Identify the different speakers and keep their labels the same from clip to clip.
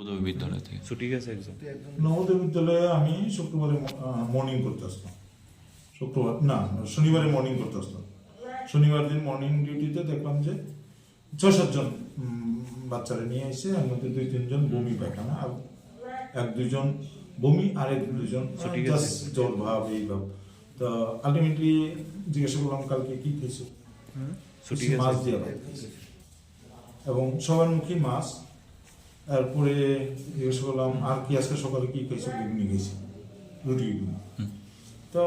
Speaker 1: উদয় বিদ্যালয় থেকে। ছুটি গেছে একজন
Speaker 2: নবোদয় বিদ্যালয়ে আমি শুক্রবারে মর্নিং করতে আসতাম। শুক্রবার না শনিবারে মর্নিং করতে আসতাম। শনিবার দিন মর্নিং ডিউটিতে দেখলাম যে ছয় সাতজন বাচ্চারা নিয়ে এসে এর মধ্যে দুই তিনজন বমি পায়খানা আর এক দুইজন বমি আর এক
Speaker 1: গেছে।
Speaker 2: জ্বর ভাব এই ভাব। তো আলটিমেটলি জিজ্ঞাসা করলাম কালকে কি খেয়েছো?
Speaker 1: ছুটি
Speaker 2: মাছ দিয়ে এবং সবার মুখী মাছ তারপরে জিজ্ঞেস করলাম আর কি আজকে সকালে কি খেয়েছো ঘুগনি খেয়েছি রুটি ঘুগনি। তো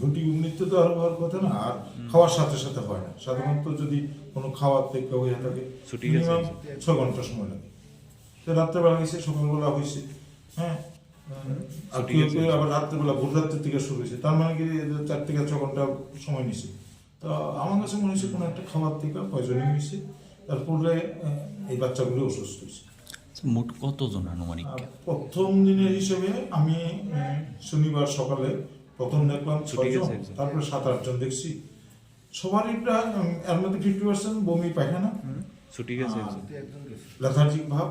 Speaker 2: রুটি ঘুগনি তো আর হওয়ার কথা না আর খাওয়ার সাথে সাথে হয় না। সাধারণত যদি কোনো খাওয়ার থেকে হয়ে থাকে
Speaker 1: গেছে।
Speaker 2: মিনিমাম ছয় ঘণ্টা সময় লাগে। তো রাত্রেবেলা গেছে সকালবেলা হয়েছে। হ্যাঁ আর
Speaker 1: ছুটি
Speaker 2: কেউ কেউ আবার রাত্রেবেলা ভোর রাত্রের থেকে শুরু হয়েছে। তার মানে কি চার থেকে ছ ঘণ্টা সময় নিছে তো আমার কাছে মনে হয়েছে কোনো একটা খাবার থেকে পয়জনিং হয়েছে। তারপরে এই বাচ্চাগুলো অসুস্থ হয়েছে।
Speaker 1: আচ্ছা, মোট কতজন আনুমানিক?
Speaker 2: প্রথম দিনের হিসেবে আমি শনিবার সকালে প্রথম দেখলাম
Speaker 1: ছুটি
Speaker 2: ছয়জন
Speaker 1: গেছে
Speaker 2: তারপরে সাত আটজন দেখছি। সবারই প্রায় এর মধ্যে ফিফটি পার্সেন্ট বমি পায়খানা।
Speaker 1: ছুটি গেছে
Speaker 2: লেথার্জিক ভাব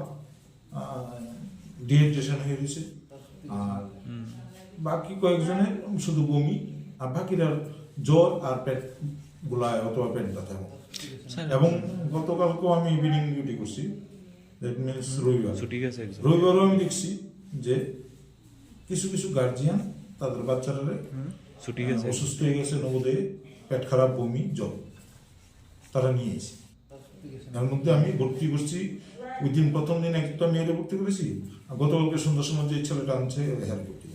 Speaker 2: ডিহাইড্রেশন হয়ে গেছে। আর বাকি কয়েকজনের শুধু বমি আর বাকিরা জ্বর আর পেট গোলায় অথবা পেট ব্যথা। এবং গতকালকেও আমি ইভিনিং ডিউটি করছি। দ্যাট মিনস রবিবার।
Speaker 1: ছুটি গেছে
Speaker 2: রবিবারও আমি দেখছি যে কিছু কিছু গার্জিয়ান তাদের বাচ্চারা
Speaker 1: ছুটি গেছে।
Speaker 2: অসুস্থ হয়ে গেছে নবোদয়ে পেট খারাপ বমি জল তারা নিয়ে এসে। এর মধ্যে আমি ভর্তি করছি। ওই দিন প্রথম দিন একটা মেয়েরে ভর্তি করেছি। আর গতকালকে সন্ধ্যার সময় যে ছেলেটা আনছে হেয়ার ভর্তি